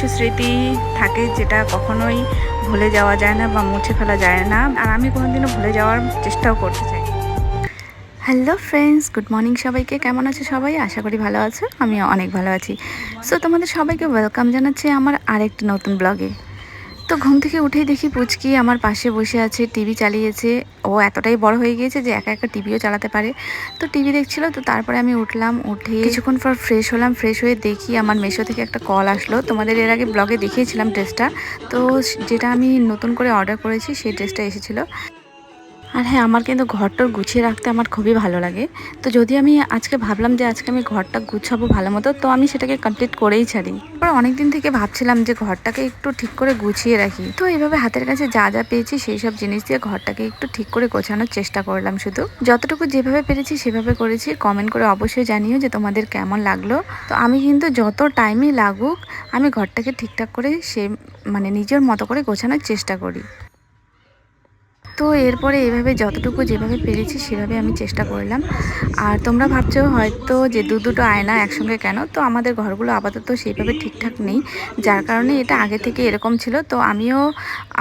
কিছু স্মৃতি থাকে যেটা কখনোই ভুলে যাওয়া যায় না বা মুছে ফেলা যায় না। আর আমি কোনোদিনও ভুলে যাওয়ার চেষ্টাও করতে চাই। হ্যালো ফ্রেন্ডস গুড মর্নিং সবাইকে। কেমন আছে সবাই? আশা করি ভালো আছো আমি অনেক ভালো আছি। সো তোমাদের সবাইকে ওয়েলকাম জানাচ্ছি আমার আরেকটি নতুন ব্লগে তো ঘুম থেকে উঠেই দেখি পুচকি আমার পাশে বসে আছে টিভি চালিয়েছে। ও এতটাই বড় হয়ে গিয়েছে যে একা একা টিভিও চালাতে পারে। তো টিভি দেখছিল, তো তারপরে আমি উঠলাম, উঠে কিছুক্ষণ পর ফ্রেশ হলাম ফ্রেশ হয়ে দেখি আমার মেশো থেকে একটা কল আসলো। তোমাদের এর আগে ব্লগে দেখিয়েছিলাম ড্রেসটা তো যেটা আমি নতুন করে অর্ডার করেছি, সেই ড্রেসটা এসেছিল। আর হ্যাঁ আমার কিন্তু ঘরটা গুছিয়ে রাখতে আমার খুবই ভালো লাগে। তো যদি আমি আজকে ভাবলাম যে আজকে আমি ঘরটা গুছাবো ভালো মতো, তো আমি সেটাকে কমপ্লিট করেই ছাড়ি। এবার অনেক দিন থেকে ভাবছিলাম যে ঘরটাকে একটু ঠিক করে গুছিয়ে রাখি। তো এইভাবে হাতের কাছে যা যা পেয়েছি সেই সব জিনিস দিয়ে ঘরটাকে একটু ঠিক করে গোছানোর চেষ্টা করলাম শুধু। যতটুকু যেভাবে পেরেছি সেভাবে করেছি। কমেন্ট করে অবশ্যই জানিও যে তোমাদের কেমন লাগল। তো আমি কিন্তু যত টাইমই লাগুক, আমি ঘরটাকে ঠিকঠাক করে সে মানে নিজের মতো করে গোছানোর চেষ্টা করি। তো এরপরে এভাবে যতটুকু যেভাবে পেরেছি সেভাবে আমি চেষ্টা করলাম। আর তোমরা ভাবছ হয়তো যে দু দুটো আয়না একসঙ্গে কেন? তো আমাদের ঘরগুলো আপাতত সেইভাবে ঠিকঠাক নেই। যার কারণে এটা আগে থেকে এরকম ছিল। তো আমিও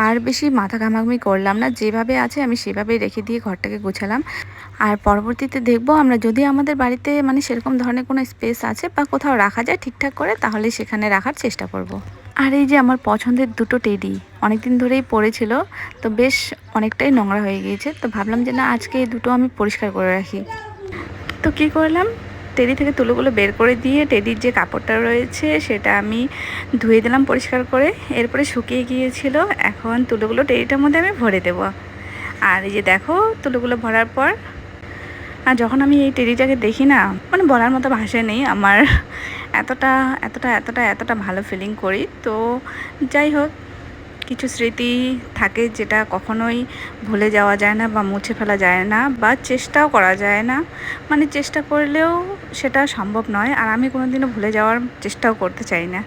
আর বেশি মাথা ঘামাঘামি করলাম না। যেভাবে আছে আমি সেভাবেই রেখে দিয়ে ঘরটাকে গোছালাম। আর পরবর্তীতে দেখব আমরা যদি আমাদের বাড়িতে মানে সেরকম ধরনের কোনো স্পেস আছে বা কোথাও রাখা যায় ঠিকঠাক করে, তাহলে সেখানে রাখার চেষ্টা করব। আর এই যে আমার পছন্দের দুটো টেডি। অনেকদিন ধরেই পড়েছিল, তো বেশ অনেকটাই নোংরা হয়ে গিয়েছে। তো ভাবলাম যে না, আজকে এই দুটো আমি পরিষ্কার করে রাখি। তো কি করলাম? টেডি থেকে তুলোগুলো বের করে দিয়ে টেডির যে কাপড়টা রয়েছে, সেটা আমি ধুয়ে দিলাম পরিষ্কার করে। এরপরে শুকিয়ে গিয়েছিল, এখন তুলোগুলো টেডিটার মধ্যে আমি ভরে দেবো। আর এই যে দেখো তুলোগুলো ভরার পর, আর যখন আমি এই টেডিটাকে দেখি না মানে বলার মতো ভাষা নেই, আমার এতটা এতটা এতটা এতটা ভালো ফিলিং করি। তো যাই হোক কিছু স্মৃতি থাকে যেটা কখনোই ভুলে যাওয়া যায় না বা মুছে ফেলা যায় না বা চেষ্টাও করা যায় না। মানে চেষ্টা করলেও সেটা সম্ভব নয়। আর আমি কোনোদিনও ভুলে যাওয়ার চেষ্টাও করতে চাই না।